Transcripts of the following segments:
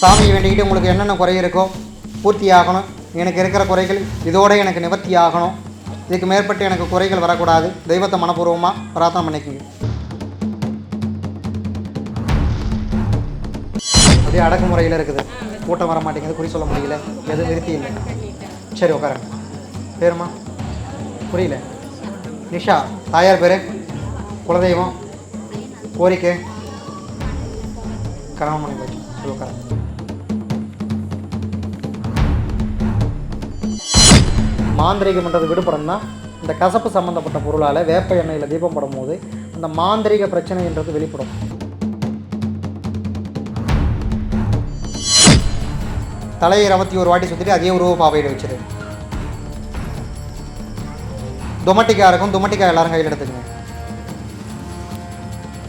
சாமியை வேண்டிக்கிட்டு உங்களுக்கு என்னென்ன குறை இருக்கோ பூர்த்தி ஆகணும். எனக்கு இருக்கிற குறைகள் இதோடு எனக்கு நிவர்த்தி ஆகணும். இதுக்கு மேற்பட்டு எனக்கு குறைகள் வரக்கூடாது. தெய்வத்தை மனப்பூர்வமாக பிரார்த்தனை பண்ணிக்கோங்க. அப்படியே அடக்குமுறையில் இருக்குது. கூட்டம் வர மாட்டேங்குது. குறி சொல்ல முடியல. எதுவும் நிறுத்தி இல்லை. சரி உட்காருங்க. பேருமா? புரியல. நிஷா தாயார் பேர்? குலதெய்வம்? கோரிக்கை? கணவன் மணி போச்சு சரி உட்காருங்க. மாந்திரிகம்ன்றது விடுபடணும்னா இந்த கசப்பு சம்மந்தப்பட்ட பொருளால் வேப்ப எண்ணெயில் தீபம் படும்போது அந்த மாந்திரிக பிரச்சனைன்றது வெளிப்படும். தலையை இருபத்தி ஒரு வாட்டி சுற்றிட்டு அதே உருவ பாவையில் வச்சிரு. துமட்டிக்கா இருக்கும் துமட்டிக்கா எல்லாரும் கையில் எடுத்துக்கங்க.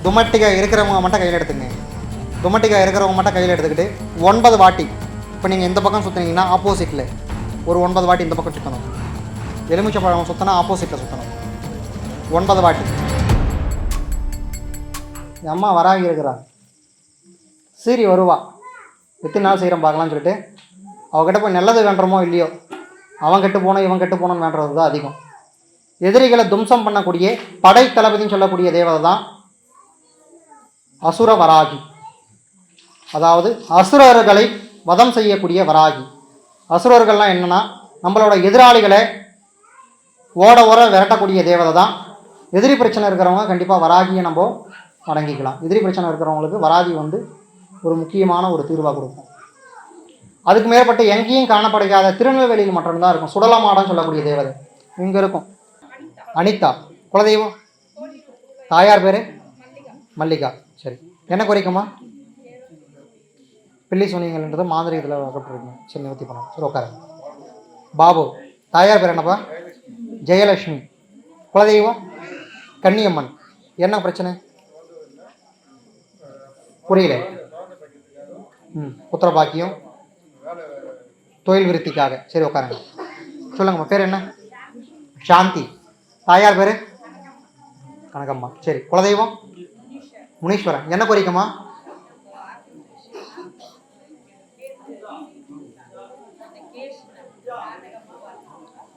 துமட்டிக்கா இருக்கிறவங்க மட்டும் கையில் எடுத்துங்க துமட்டிக்கா இருக்கிறவங்க மட்டும் கையில் எடுத்துக்கிட்டு ஒன்பது வாட்டி இப்போ நீங்கள் இந்த பக்கம் சுற்றுனீங்கன்னா ஆப்போசிட்டில் ஒரு ஒன்பது வாட்டி இந்த பக்கம் சுற்றணும் எலுமிச்சை பழம் சுற்றினா ஆப்போசிட்டில் சுற்றணும் ஒன்பது வாட்டி என் அம்மா வராகி இருக்கிறா சீரி வருவா எத்தனை நாள் செய்கிறோம் பார்க்கலாம்னு சொல்லிட்டு அவகிட்ட போய் நல்லது வேண்டுறமோ இல்லையோ அவன் கெட்டு போனோம் இவன் கெட்டு போனோன்னு வேண்டுறது தான் அதிகம் எதிரிகளை தும்சம் பண்ணக்கூடிய படை தளபதின்னு சொல்லக்கூடிய தேவதை தான் அசுர வராகி அதாவது அசுரர்களை வதம் செய்யக்கூடிய வராகி அசுரர்கள்லாம் என்னன்னா நம்மளோட எதிராளிகளை ஓட ஓர விரட்டக்கூடிய தேவதை தான். எதிரி பிரச்சனை இருக்கிறவங்க கண்டிப்பாக வராகியை நம்ம வணங்கிக்கலாம் எதிரி பிரச்சனை இருக்கிறவங்களுக்கு வராகி வந்து ஒரு முக்கியமான ஒரு தீர்வாக கொடுக்கும். அதுக்கு மேற்பட்டு எங்கேயும் காணப்படுகாத திருநெல்வேலியில் மட்டும்தான் இருக்கும். சுடலமாடம் சொல்லக்கூடிய தேவதை இங்கே இருக்கும். அனிதா. குலதெய்வம். தாயார் பேர்? மல்லிகா. சரி. என்ன குறைக்குமா பிள்ளை சொன்னீங்கன்றது மாந்திரிகத்தில் வகைப்பட்டிருக்கீங்க சரி நிவர்த்தி பண்ணலாம். சரி உட்காருங்க. பாபு. தாயார் பேர் என்னப்பா? ஜெயலட்சுமி. குலதெய்வம் கன்னியம்மன். என்ன பிரச்சனை? புரியல. ம் புத்திர பாக்கியம் தொழில் விருத்திக்காக. சரி உட்காருங்க சொல்லுங்கம்மா பேர் என்ன? சாந்தி. தாயார் பேர்? கனகம்மா. சரி குலதெய்வம்? முனீஸ்வரன். என்ன கோரிக்கைம்மா?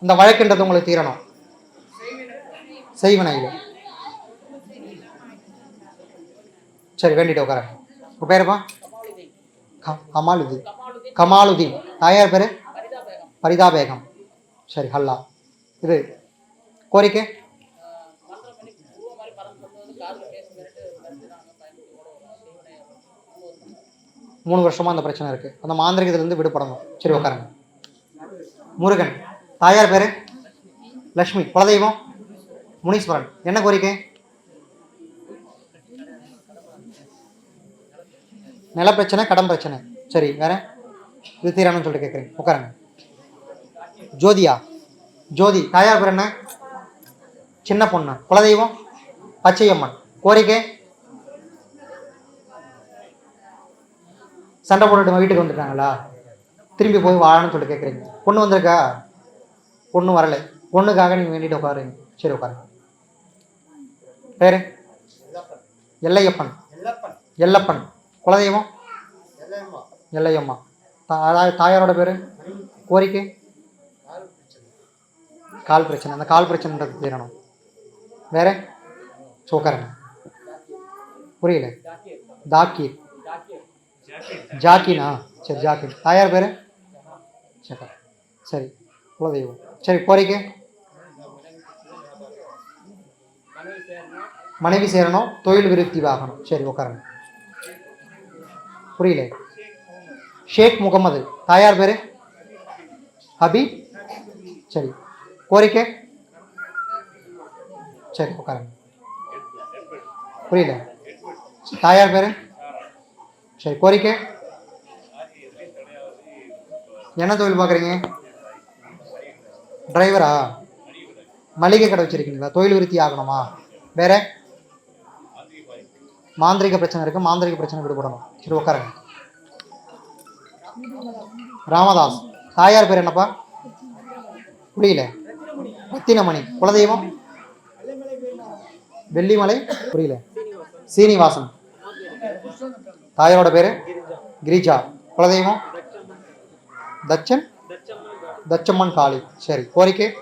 இந்த வழக்குன்றது உங்களுக்கு தீரணும். செய்வினையில். சரி வேண்டிட்டு உட்கார உங்கள் பேருப்பா கமாலுதீன். கமாலுதீன். தாயார் பேர்? பரிதா பேகம் சரி ஹல்லா. இது கோரிக்கை? மூணு வருஷமா அந்த பிரச்சனை இருக்கு. அந்த மாந்திரிகத்திலிருந்து விடுபடணும். சரி உட்காருங்க. முருகன். தாயார் பேர்? லக்ஷ்மி குலதெய்வம் முனீஸ்வரன். என்ன கோரிக்கை? நில பிரச்சனை கடன் பிரச்சனை. சரி வேற? இது தீரணும்னு சொல்லிட்டு கேட்குறேன் உட்காருங்க. ஜோதியா. ஜோதி தாயார் பேர் என்ன? சின்ன பொண்ணு. குலதெய்வம் பச்சையம்மன். கோரிக்கை? சண்டை போட்டுட்டு வீட்டுக்கு வந்துட்டாங்களா? திரும்பி போய் வாழணும்னு சொல்லிட்டு கேட்குறீங்க பொண்ணு வந்திருக்கா? ஒன்றும் வரலை. பொண்ணுக்காக நீங்கள் வேண்டிட்டு உட்காருங்க. சரி உட்காருங்க. பேர்? எல்லையப்பன். எல்லப்பன். குலதெய்வம்? எல்லையம்மா. தா- அதாவது தாயாரோட பேர்? கோரிக்கை? கால் பிரச்சனை. அந்த கால் பிரச்சனைன்றது தீரணும் வேற? சோக்கரன் புரியல. தாக்கீர் ஜாக்கினா? சரி ஜாக்கிர். தாயார் பேர்? சரி சரி. குலதெய்வம். சரி கோரிக்கை மனைவி சேரணும் தொழில் விருத்தி ஆகணும் சரி உட்காருங்க. புரியல. ஷேக் முகமது. தாயார் பேர்? ஹபீப். சரி கோரிக்கை? சரி உட்காருங்க. புரியல. தாயார் பேர்? சரி கோரிக்கை? என்ன தொழில் பார்க்குறீங்க டிரைவரா மளிகை கடை வச்சுருக்கீங்களா? தொழில் விருத்தி ஆகணுமா? வேற? மாந்திரிக பிரச்சனை இருக்குது மாந்திரிக பிரச்சனை விடுபடணும் சரி உட்காருங்க. ராமதாஸ். தாயார் பேர் என்னப்பா? புரியல. ரத்தினமணி குலதெய்வம்? வெள்ளிமலை? புரியல. சீனிவாசன். தாயாரோட பேர்? கிரிஜா. குலதெய்வம்? தச்சன்? தச்சம்மன் காளி. சரி கோரிக்கை?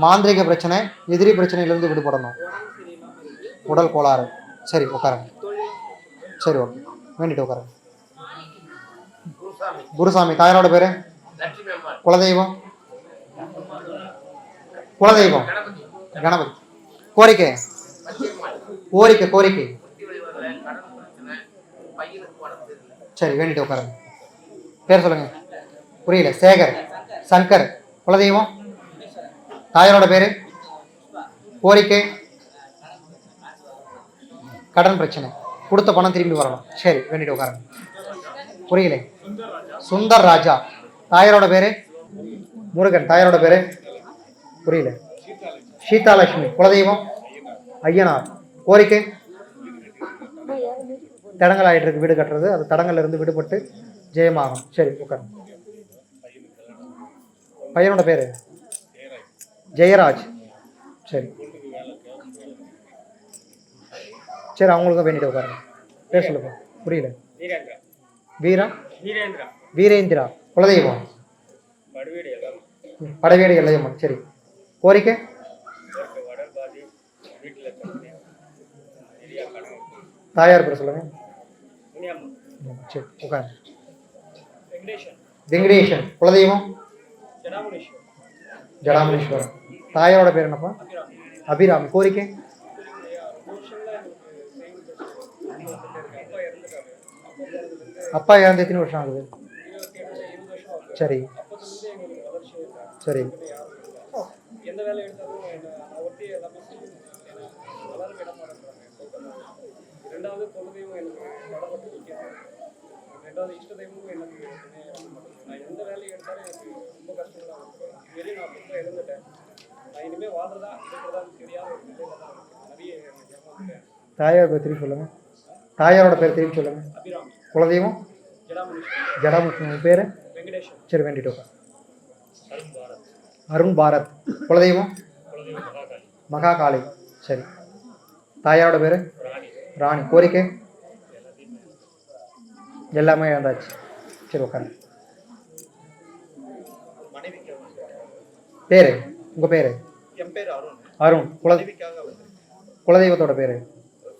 மாந்திரிக பிரச்சனை எதிரி பிரச்சனையிலிருந்து விடுபடணும். உடல் கோளாறு. சரி உட்காருங்க. சரி ஓகே. வேண்டிட்டு உட்காருங்க. குருசாமி தாயாரோட பேரு? குலதெய்வம். குலதெய்வம். கணபதி. கோரிக்கை? கோரிக்கை கோரிக்கை. சரி வேண்டிட்டு உட்காருங்க. பேர் சொல்லுங்க. புரியல. சேகர் சங்கர் குலதெய்வம். தாயாரோட பேர்? கோரிக்கை. கடன் பிரச்சனை. கொடுத்த பணம் திரும்பி வரணும். சரி வேண்டிட்டு உட்காருங்க. புரியல. சுந்தர் ராஜா. தாயாரோட பேர்? முருகன். தாயாரோட பேர்? புரியல. சீதாலட்சுமி. குலதெய்வம். ஐயனார். கோரிக்கை. தடங்கள் ஆகிட்டு இருக்கு. வீடு கட்டுறது. அது தடங்கள்ல இருந்து விடுபட்டு ஜெயமாகும் சரி உட்காருங்க பையனோட பேரு? ஜெயராஜ். சரி. சரி அவங்களுக்கும் வேண்டிட்டு உட்காருங்க. பேர் சொல்லுங்க. புரியல. வீரா? வீரேந்திரா. குலதெய்வம். படவேடு எல்லையம்மன். சரி. கோரிக்கை? தாயார் பேர் சொல்லுங்க. சரி உட்காரு வெங்கடேஷன் குலதெய்வம்? ஜடாமணீஸ்வரன் தாயாரோட பேர் என்னப்பா? அபிராமி. கோரிக்கை? அப்பா இறந்து எத்தனை வருஷம் ஆகுது? சரி. சரி. எந்த வேலை எடுத்தாலும் என்ன நான் ஒட்டி எல்லாமே செய்யணும் ஏன்னா எல்லாரும் விட மாட்டேங்கிறாங்க ரெண்டாவது குலதெய்வம் எனக்கு தடப்பட்டு நிற்கிறது ரெண்டாவது இஷ்ட தெய்வமும் எனக்கு. நான் எந்த வேலையை எடுத்தாலும் எனக்கு ரொம்ப கஷ்டம் தான் இதுவரையும் நான் ரொம்ப இழந்துட்டேன் நான் இனிமேல் வாழ்றதா இருக்கிறதான்னு தெரியாத ஒரு நிலையில தான். நிறைய ஏமாந்துட்டேன் தாயார் பேர் திருப்பி சொல்லுங்க. தாயாரோட பேர் திருப்பி சொல்லுங்க. அபிராமி. குலதெய்வம்? ஜடாமுஷன் பேர்? சரி வேண்டிட்டு உட்கார் அருண் பாரத். குலதெய்வம் மகாகாளி. மகாகாளி. சரி. தாயாரோட பேர்? ராணி. ராணி. கோரிக்கை? எல்லாமே இழந்தாச்சு சரி உட்காந்து பேர் உங்கள் பேர்? அருண். அருண் குல குலதெய்வத்தோட பேர்.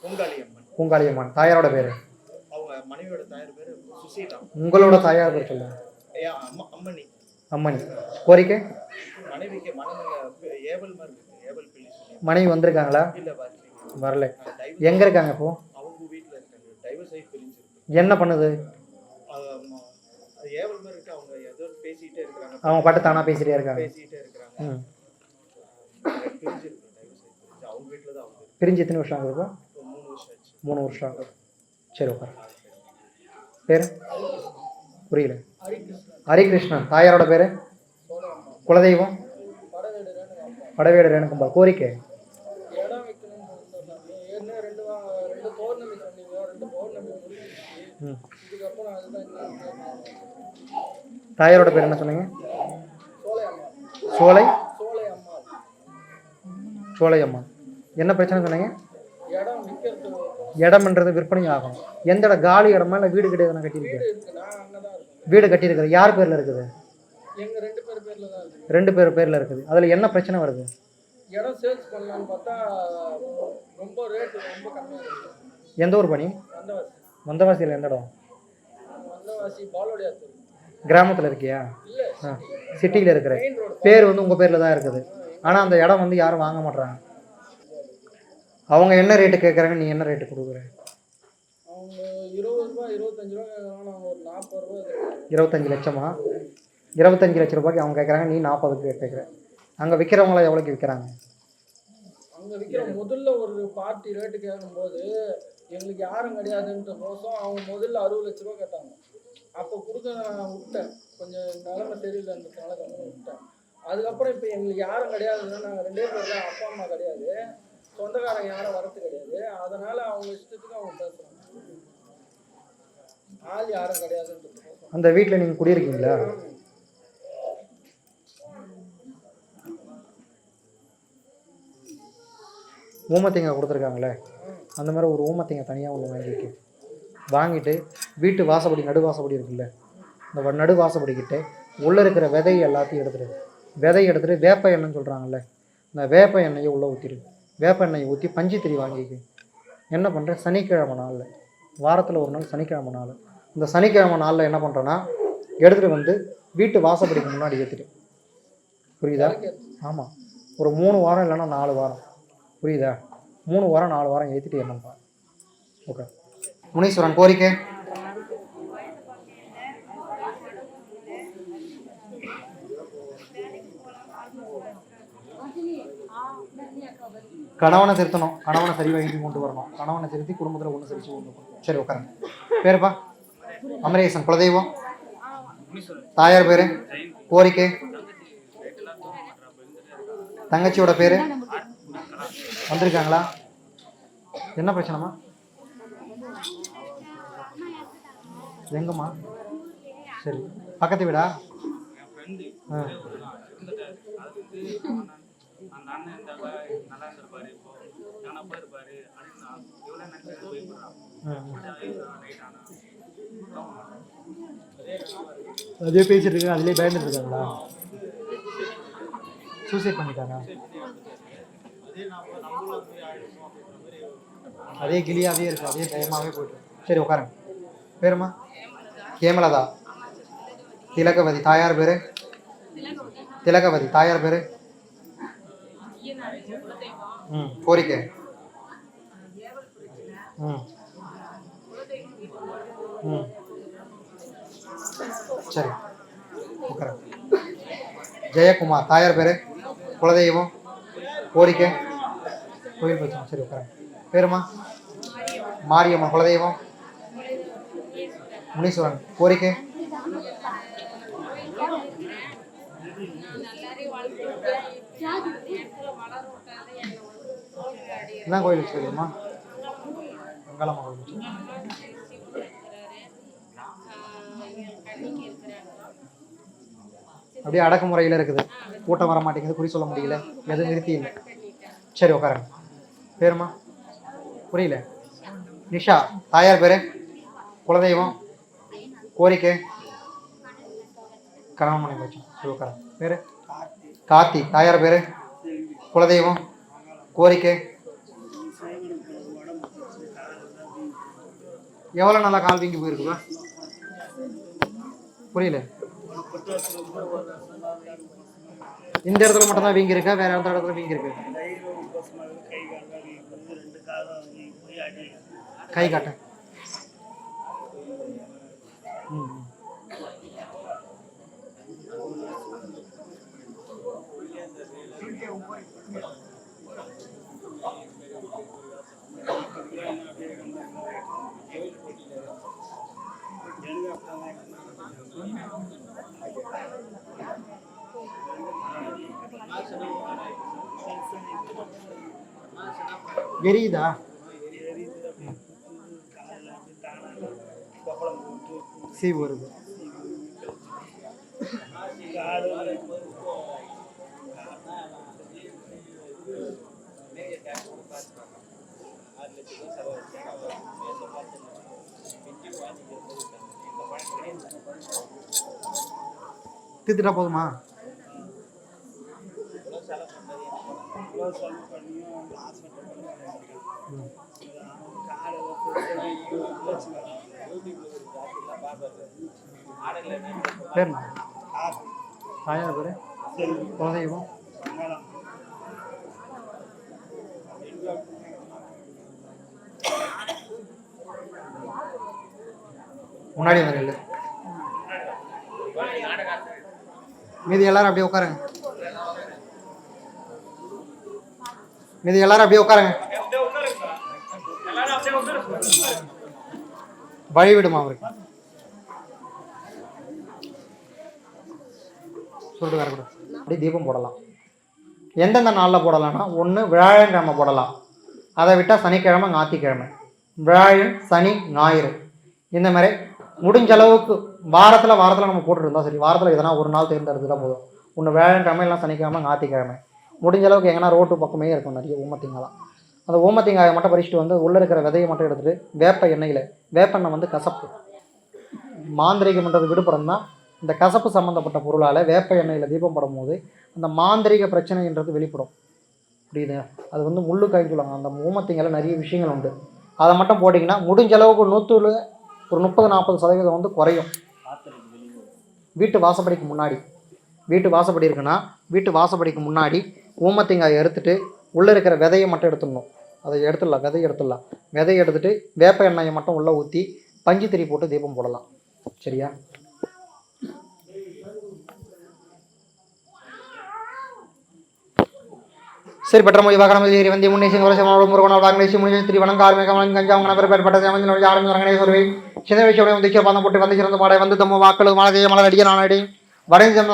பொங்காளி அம்மன் பூங்காளியம்மன். தாயாரோட பேர்? அவங்க உங்களோட தாயார் பேர் சொல்லுங்க. அம்மணி அம்மணி. கோரிக்கை? மனைவி வந்திருக்காங்களா? வரல. எங்க இருக்காங்க இப்போ அவங்க வீட்டில் இருக்காங்க டைவர்ஸ் ஆகி பிரிஞ்சிருக்கு என்ன பண்ணுது? அவங்க பாட்டு தானாக பேசிட்டே இருக்காங்க. பிரிஞ்சு தான் எத்தனை வருஷம் ஆகுது இப்போ? மூணு வருஷம் ஆச்சு. மூணு வருஷம் ஆகுது. சரி உட்கார். பேர்? புரியல. ஹரிகிருஷ்ணன். தாயாரோட பேர்? குலதெய்வம்? படவேடு ரேணுகம்பால் கோரிக்கை இடம் வைக்கணும்னு சொன்னாங்க ஏற்கனவே ரெண்டு வா- ரெண்டு பௌர்ணமி சொன்னீங்க ரெண்டு பௌர்ணமி முடிஞ்சிருச்சு ம் இதுக்கப்புறம் அதுதான் இன்னும் தாயாரோட பேர் என்ன சொன்னீங்க? சோலை? சோலை அம்மா என்ன பிரச்சனை சொன்னீங்க? இடம்ன்றது விற்பனை ஆகும் எந்த இடம்? காலி இடமா இல்லை வீடு கிடையாது கட்டியிருக்கேன் வீடு கட்டியிருக்கிறது. யார் பேரில் இருக்குது? ரெண்டு பேர் பேரில் இருக்குது. அதில் என்ன பிரச்சனை வருது? இடம் சேல்ஸ் பண்ணலான்னு பார்த்தா ரொம்ப ரேட்டு ரொம்ப கம்மியாக இருக்கு. எந்த ஊர் பணி? வந்தவாசி வந்தவாசியில் எந்த இடம்? கிராமத்தில் இருக்கியா? சிட்டியில் இருக்கிற. பேர் வந்து உங்கள் பேரில் தான் இருக்குது. ஆனால் அந்த இடம் வந்து யாரும் வாங்க மாட்றாங்க. அவங்க என்ன ரேட்டு கேட்குறாங்க நீ என்ன ரேட்டு கொடுக்குற? இருபத்தஞ்சு லட்சமா? இருபத்தஞ்சி லட்ச ரூபாய்க்கு அவங்க கேட்குறாங்க நீ நாற்பதுக்கு கேட்குற அங்கே விற்கிறவங்கள எவ்வளோக்கு விற்கிறாங்க அங்கே விற்கிற முதல்ல ஒரு பார்ட்டி ரேட்டு கேட்கும்போது எங்களுக்கு யாரும் கிடையாதுன்ற கோசம் அவங்க முதல்ல அறுபது லட்ச ரூபா கேட்டாங்க. அப்போ கொடுக்க நான் விட்டேன். கொஞ்சம் நிலைமை அந்த கம்மி விட்டேன். அதுக்கப்புறம் இப்போ எங்களுக்கு யாரும் கிடையாதுன்னா நாங்கள் ரெண்டே பேர் தான் அப்பா அம்மா கிடையாது. சொந்தக்காரங்க யாரும் வரது கிடையாது. அதனால அவங்க இஷ்டத்துக்கு அவங்க பேசுறாங்க. ஆள் யாரும் கிடையாதுன்றது அந்த வீட்டில் நீங்கள் குடியிருக்கீங்களா? ஊமத்தேங்காய் கொடுத்துருக்காங்களே? அந்த மாதிரி ஒரு ஊமத்தைங்க தனியாக ஒன்று வாங்கிக்க வாங்கிட்டு வீட்டு வாசப்படி நடு வாசப்படி இருக்குல்ல இந்த நடு வாசப்படிக்கிட்டே உள்ளே இருக்கிற விதை எல்லாத்தையும் எடுத்துரு விதை எடுத்துகிட்டு வேப்ப எண்ணெய்னு சொல்கிறாங்கல்ல இந்த வேப்ப எண்ணெயை உள்ளே ஊற்றிடு வேப்ப எண்ணெயை ஊற்றி பஞ்சு திரி வாங்கிக்க என்ன பண்ணுறேன் சனிக்கிழமை நாளில் வாரத்தில் ஒரு நாள் சனிக்கிழமை நாள். இந்த சனிக்கிழமை நாளில் என்ன பண்ணுறேன்னா எடுத்துகிட்டு வந்து வீட்டு வாசப்படிக்கு முன்னாடி ஏற்றிட்டு புரியுதா? ஆமாம் ஒரு மூணு வாரம் இல்லைன்னா நாலு வாரம். புரியுதா? மூணு வாரம் நாலு வாரம் ஏற்றிட்டு என்னப்பா ஓகே முனீஸ்வரன் கோரிக்கை. கணவனை திருத்தணும். கணவனை சரி வாங்கி கொண்டு வரணும். கணவனை திருத்தி குடும்பத்தில் ஒன்று சரிச்சு கொண்டு வரணும். சரி உட்காருங்க. பேருப்பா. அமரேசன் குலதெய்வம். தாயார் பேரு. கோரிக்கை. தங்கச்சியோட பேரு. வந்திருக்காங்களா? என்ன பிரச்சனைமா எங்கம்மா? சரி. பக்கத்து வீடா? ஆ. அதே பேசிட்டு இருக்காங்க அதுலேயே பயந்துட்டு இருக்காங்களா? சூசைட் பண்ணிட்டாங்க அதே கிளியாகவே இருக்கு அதே பயமாகவே போயிட்டு சரி உட்காருங்க. பேருமா? கேமலதா? திலகவதி தாயார் பேரு? திலகவதி தாயார் பேரு? ம் கோரிக்கை. ம். ம். சரி உட்கார ஜெயக்குமார் தாயார் பேர்? குலதெய்வம்? கோரிக்கை. கோயில் பிரச்சனை சரி உட்காருங்க. பேருமா? மாரியம்மா குலதெய்வம். முனீஸ்வரன் கோரிக்கை. என்ன கோயில் வச்சுருக்கீங்கம்மா வெங்காளம்மா கோயில் அப்படியே அடக்குமுறையில் இருக்குது. கூட்டம் வர மாட்டேங்குது குறி சொல்ல முடியல. எதுவும் நிறுத்தி இல்லை. சரி உட்காருங்க. பேருமா? புரியல. நிஷா தாயார் பேரு? குலதெய்வம்? கோரிக்கை? கணவன் மனைவி சரி உட்காருங்க. பேரு? கார்த்தி. தாயார் பேரு? குலதெய்வம்? கோரிக்கை? எவ்வளோ நாளா கால் வீங்கி போயிருக்குதா புரியல. இந்த இடத்துல மட்டும் தான் வீங்கி இருக்கா? வேற எந்த இடத்துல வீங்கி இருக்கு? கை காட்ட. Thank you. எரியுதா சீவு வருது தீர்த்துட்டா போதுமா ம். பேர். குலதெய்வம். முன்னாடி வந்து இல்ல. மீதி எல்லாரும் அப்படியே உட்காருங்க. மீதி எல்லாரும் அப்படியே உட்காருங்க. வழிவிடும் அவருக்கு? சொல்லிட்டு வரக்கூடாது அப்படியே தீபம் போடலாம். எந்தெந்த நாளில் போடலாம்னா? ஒன்று வியாழக்கிழமை போடலாம். அதை விட்டால் சனிக்கிழமை ஞாயிற்றுக்கிழமை. வியாழன் சனி ஞாயிறு. இந்த மாதிரி முடிஞ்ச அளவுக்கு வாரத்தில் வாரத்தில் நம்ம போட்டுருந்தோம் சரி. வாரத்தில் எதனா ஒரு நாள் தேர்ந்தெடுத்துட்டா போதும். ஒன்று வியாழக்கிழமை இல்லை சனிக்கிழமை ஞாயிற்றுக்கிழமை. முடிஞ்ச அளவுக்கு எங்கன்னா ரோட்டு பக்கமே இருக்கும் நிறைய ஊமத்திங்கலாம் அந்த ஓமத்தேங்காயை மட்டும் பறிச்சுட்டு வந்து உள்ளே இருக்கிற விதையை மட்டும் எடுத்துகிட்டு வேப்ப எண்ணெயில் வேப்பெண்ணெய் வந்து கசப்பு. மாந்திரிகம்ன்றது தான் இந்த கசப்பு சம்மந்தப்பட்ட பொருளால் வேப்ப எண்ணெயில் தீபம் படும்போது அந்த மாந்திரிக பிரச்சனைன்றது வெளிப்படும். புரியுது? அது வந்து முள்ளு காய்ன்னு சொல்லுவாங்க. அந்த ஊமத்திங்கால நிறைய விஷயங்கள் உண்டு. அதை மட்டும் போட்டிங்கன்னா முடிஞ்ச அளவுக்கு நூற்றுல ஒரு முப்பது நாற்பது சதவீதம் வந்து குறையும். வீட்டு வாசப்படிக்கு முன்னாடி. வீட்டு வாசப்படி இருக்குன்னா வீட்டு வாசப்படிக்கு முன்னாடி ஊமத்தேங்காயை எடுத்துட்டு உள்ளே இருக்கிற விதையை மட்டும் எடுத்துடணும். அதை எடுத்துடலாம் விதையை எடுத்துடலாம். விதையை எடுத்துகிட்டு வேப்ப எண்ணெயை மட்டும் உள்ளே ஊற்றி பஞ்சு திரி போட்டு தீபம் போடலாம். சரியா? சரி பெற்ற மொழி வாகனம் ஏறி வந்தி முன்னேசி வருஷம் முருகன் வாங்கலேசி முன்னேசி திரி வணங்கால் மேகம் கஞ்சாவும் நபர் பெறப்பட்ட தேவன் ஆளும் சின்ன விஷயம் வந்து பாதம் போட்டு வந்து சிறந்த பாடை வந்து தம்ம வாக்கள் மலதைய மலர் அடிய நானடி வடைஞ்சம்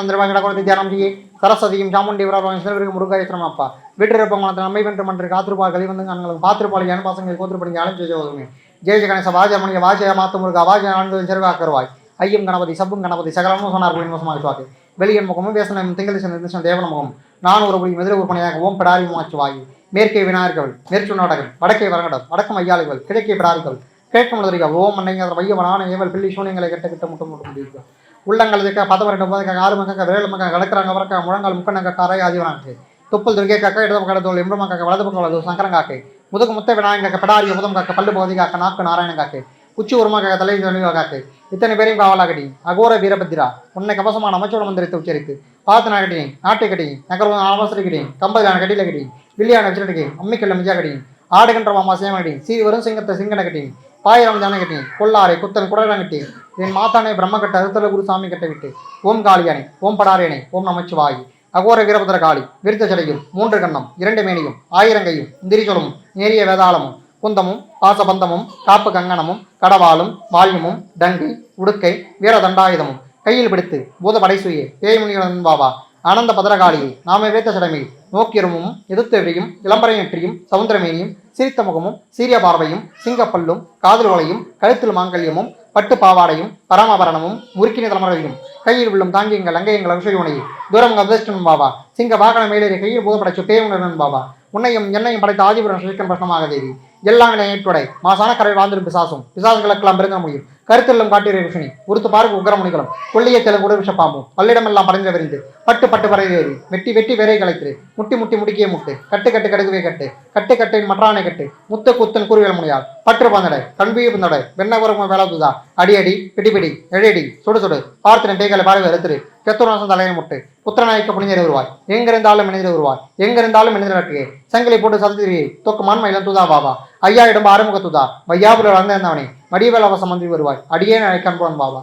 தியானம் செய்ய சரஸ்வதியும் சாமுண்டி விராபாங்க சிவருக்கு முருகாயத்திரம் அப்பா. வீட்டிருப்பவங்க மனத்தை வென்று மன்ற காத்திருப்பார் கலி வந்து அங்களுக்கு பாத்திருப்பாளி அனுபாசங்களை கோத்திருப்படி ஆளும் செய்ய உதவுமே ஜெய கணேச வாஜமணிய வாஜய மாத்து முருகா வாஜ ஆனந்த செருவாக்கருவாய் ஐயம் கணபதி சப்பும் கணபதி சகலமும் சொன்னார் போய் மோசமாக சுவாக்கு வெளியன் முகமும் வேசனம் திங்கள் திசை தேவன முகம் நான் ஒரு புடி மதுரை உற்பனையாக ஓம் பிடாரி மாச்சு வாயு மேற்கே விநாயகர்கள் மேற்கு நாடகம் வடக்கே வரங்கடம் வடக்கு மையாளிகள் கிழக்கே பிடாரிகள் கிழக்கு மதுரைகள் ஓம் அன்னைங்க வையவனான ஏவல் பிள்ளி சூனியங்களை கெட்ட கிட்ட முட்டம் முட்டம். முடியும் உள்ளங்கள் இருக்க பதம் ரெண்டு போது ஆறு மக்க விரல் மக்க கடக்கிறாங்க வரக்க முழங்கால் முக்கணங்க காரை ஆதிவனாக்கு துப்பல் துர்கே காக்க இடது பக்கம் தோல் எம்பு காக்க வலது பக்கம் வலது சங்கரம் முதுகு முத்த விநாயக பிடாரி முதம் காக்க பல்லு பகுதி காக்க நாக்கு நாராயண காக்கை. உச்சி உருமா காக்க தலை துணிவா காக்கு. இத்தனை பேரையும் காவலாகடி. அகோர வீரபத்திரா உன்னை கவசமான அமைச்சோட மந்திரத்தை உச்சரித்து. பார்த்து நாகடி நாட்டை கடி நகர்வன் அவசர கடி கம்பதிலான கட்டில கடி வில்லியான வச்சுட்டு அம்மிக்கல்ல மிஜா கடி ஆடுகின்ற மாமா சேமடி சீ வரும் சிங்கத்தை சிங்கன கட்டி பாயிரம் தானே கட்டி. கொள்ளாரை குத்தன் குடலாம் கட்டி. என் மாத்தானே பிரம்ம கட்ட அறுத்தல குரு சாமி கட்ட விட்டு. ஓம் காளியானே ஓம் படாரேனே ஓம் நமச்சிவாயி. அகோர வீரபத்திர காளி விருத்த சடையும் மூன்று கண்ணம் இரண்டு மேனியும் ஆயிரங்கையும் திரிசொலும் நேரிய வேதாளமும் குந்தமும் பாசபந்தமும் காப்பு கங்கணமும் கடவாளும் வால்யமும் டங்கு உடுக்கை வீரதண்டாயுதமும். கையில் பிடித்து பூத படைசுயே பேய்முனியுடன் பாவா ஆனந்த பதரகாளியை நாமே வேத்த சடமையில் நோக்கியருமும் எதிர்த்தெறியும் இளம்பரையற்றியும் சவுந்தரமேனியும் சிரித்த முகமும் சீரிய பார்வையும் சிங்கப்பல்லும் காதல் ஓலையும் கழுத்தில் மாங்கல்யமும் பட்டு பாவாடையும் பரமாபரணமும் முறுக்கின தலைமுறையும் கையில் உள்ளும் தாங்கியங்கள் அங்கையங்கள் அபிஷேகனையும் தூரம் அதிர்ஷ்டன் பாபா சிங்க வாகன மேலேறி கையில் பூதப்படைச்சு பேயுணர்வன் பாபா உன்னையும் என்னையும் படைத்த ஆதிபுரம் ஸ்ரீக்கன் பிரஷ்னமாக தேவி. எல்லாம் ஏற்றுடை மாசான கரை வாழ்ந்திரும் பிசாசும். பிசாசுகளுக்கெல்லாம் பிறந்த முடியும் கருத்தெல்லாம் காட்டிய ரிஷினி உருத்து பாருக்கு உக்கரமுனிகளும் கொள்ளிய தெலுங்கு விஷ பாம்பும் பல்லிடமெல்லாம் பறந்து விரிந்து பட்டு பட்டு பறவையேறி வெட்டி வெட்டி விரை கலைத்து முட்டி முட்டி முடிக்கிய முட்டு கட்டு கட்டு கடுகுவே கட்டு கட்டு கட்டின் மற்றானை கட்டு முத்த குத்தன் குருவியல் முனியால் பற்று பந்தடை கண்பிய பந்தடை வெண்ணவரம் வேளாதுதா அடி அடி பிடி பிடி எழடி சுடு சுடு பார்த்தின பேய்களை பாருங்க எடுத்துரு கெத்துராசம் தலையை முட்டு புத்திரநாயக்க புனிதர் வருவாய் எங்கிருந்தாலும் இணைந்து வருவாய் எங்கிருந்தாலும் இணைந்து நட்டுகே சங்கிலி போட்டு சதுதிரியை தொக்கு மான்மையில தூதா பாபா ஐயா இடம் ஆறுமுக துதா வையாபுல வந்திருந்தவனே மடிவேல் அவசம் மந்திரி வருவாய் அடியே அழைக்கன்போன் பாவா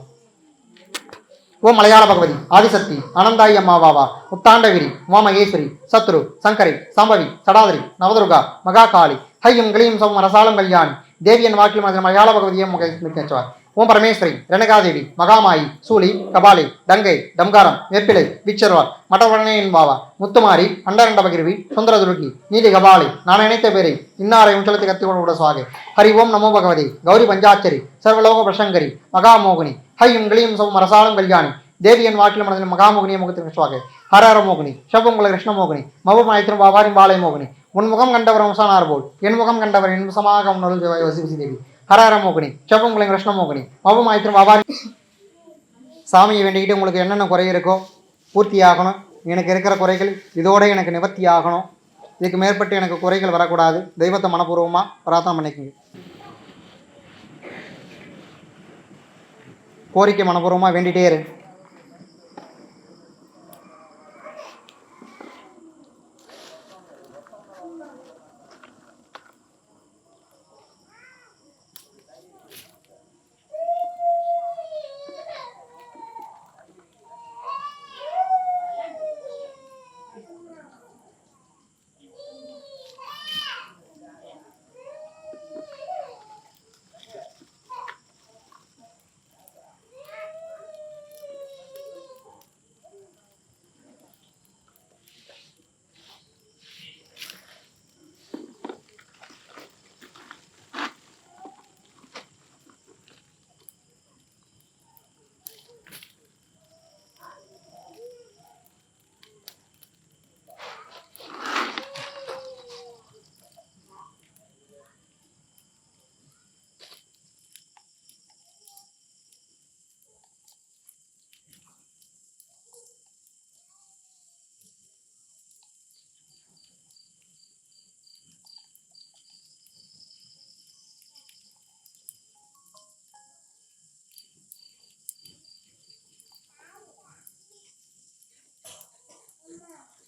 ஓ மலையாள பகவதி ஆதிசக்தி அனந்தாயி அம்மா உத்தாண்டகிரி முத்தாண்டகிரி உமாமகேஸ்வரி சத்ரு சங்கரி சாம்பவி சடாதரி நவதுர்கா மகாகாளி ஹையும் கிளியும் சம் ரசாலம் கல்யாணி. தேவியன் வாக்கில் மனதில் மலையாள பகவதியை முகேஸ்வர் ஓம் பரமேஸ்வரி ரெனகாதேவி மகாமாயி சூலி கபாலி தங்கை டம்காரம் நெற்பிலை விச்சர்வார் மட்டவரணையின் பாவா முத்துமாரி அண்டரண்டபகிருவி சுந்தரதுருகி சுந்தர நீதி கபாலி நான் நினைத்த பேரை இன்னாரை உஞ்சலத்தை கத்திக்கொண்டு கூட சுவாகே. ஹரி ஓம் நமோ பகவதி கௌரி பஞ்சாச்சரி சர்வலோக பிரசங்கரி மகாமோகினி ஹையும் கிளியும் சம் அரசாலும் கல்யாணி தேவியன் வாக்கில் மனதில் மகாமோகினியை முகத்திற்கு சுவாகே. ஹரஹர மோகினி ஷபுங்குல கிருஷ்ணமோகினி மபமாயத்திரம் பாவாரின் பாலை மோகினி உன் முகம் கண்டவர் வம்சானார் போல் என் முகம் கண்டவர் என் வசமாக உன்னொரு வசிவிசி தேவி ஹரஹர மோகினி ஷபுங்குல கிருஷ்ணமோகினி மபமாயத்திரம் பாவாரி சாமியை வேண்டிக்கிட்டு உங்களுக்கு என்னென்ன குறை இருக்கோ பூர்த்தி ஆகணும். எனக்கு இருக்கிற குறைகள் இதோட எனக்கு நிவர்த்தி ஆகணும். இதுக்கு மேற்பட்டு எனக்கு குறைகள் வரக்கூடாது. தெய்வத்தை மனப்பூர்வமாக பிரார்த்தனை பண்ணிக்கோங்க. கோரிக்கை மனப்பூர்வமாக வேண்டிகிட்டே இரு.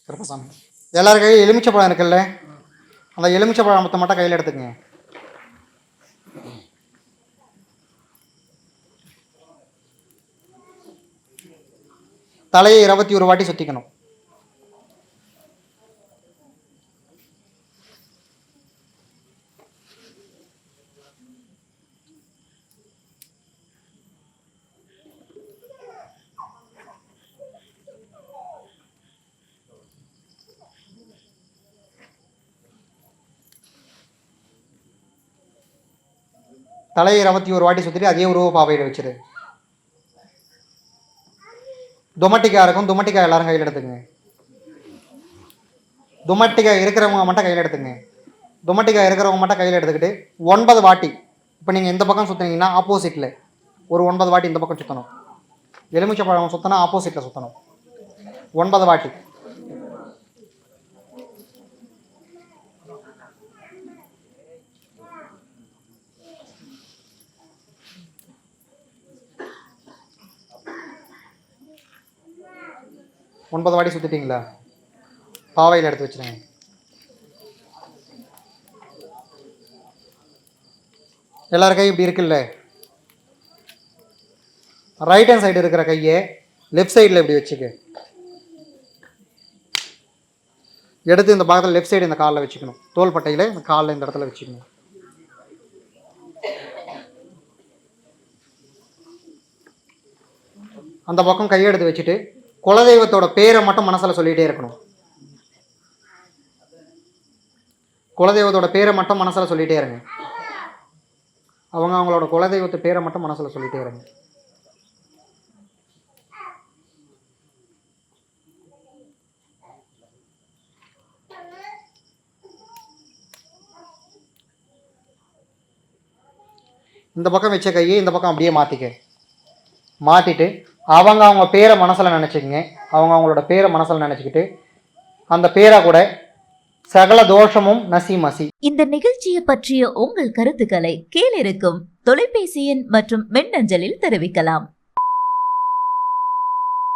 கருப்பசாமி எல்லாரும் கையில் எலுமிச்சை பழம் இருக்குல்ல? அந்த எலுமிச்சை மொத்தம் மட்டும் கையில் எடுத்துக்கங்க. தலையை இருபத்தி ஒரு வாட்டி சுற்றிக்கணும் தலையை ரவத்தி ஒரு வாட்டி சுற்றிட்டு அதே உருவ பாவையில் வச்சிரு. துமட்டிக்காய் இருக்கும். துமட்டிக்காய் எல்லாரும் கையில் எடுத்துங்க துமட்டிக்காய் இருக்கிறவங்க மட்டும் கையில் எடுத்துங்க துமட்டிக்காய் இருக்கிறவங்க மட்டும் கையில் எடுத்துக்கிட்டு ஒன்பது வாட்டி இப்போ நீங்கள் இந்த பக்கம் சுற்றுனீங்கன்னா ஆப்போசிட்டில் ஒரு ஒன்பது வாட்டி இந்த பக்கம் சுற்றணும் எலுமிச்சை பழம் சுற்றினா ஆப்போசிட்டில் சுற்றணும் ஒன்பது வாட்டி. ஒன்பது வாட்டி சுற்றிட்டீங்களா பாவையில் எடுத்து வச்சுருங்க. எல்லார் கையும் இப்படி இருக்குல்ல? ரைட் ஹேண்ட் சைடு இருக்கிற கையை லெஃப்ட் சைடில் இப்படி வச்சுக்க. எடுத்து இந்த பக்கத்தில் லெஃப்ட் சைடு இந்த காலில் வச்சுக்கணும். தோள்பட்டையில் இந்த காலில் இந்த இடத்துல வச்சுக்கணும். அந்த பக்கம் கையை எடுத்து வச்சுட்டு குலதெய்வத்தோட பேரை மட்டும் மனசில் சொல்லிகிட்டே இருக்கணும். குலதெய்வத்தோட பேரை மட்டும் மனசில் சொல்லிகிட்டே இருங்க. அவங்க அவங்களோட குலதெய்வத்து பேரை மட்டும் மனசில் சொல்லிகிட்டே இருங்க. இந்த பக்கம் வச்ச கையை இந்த பக்கம் அப்படியே மாற்றிக்க மாற்றிட்டு அவங்க அவங்க பேரை மனசில் நினச்சிக்கங்க. அவங்க அவங்களோட பேரை மனசில் நினச்சிக்கிட்டு அந்த பேரை கூட சகல தோஷமும் நசி மசி. இந்த நிகழ்ச்சியை பற்றிய உங்கள் கருத்துக்களை கீழிருக்கும் தொலைபேசி எண் மற்றும் மின்னஞ்சலில் தெரிவிக்கலாம்.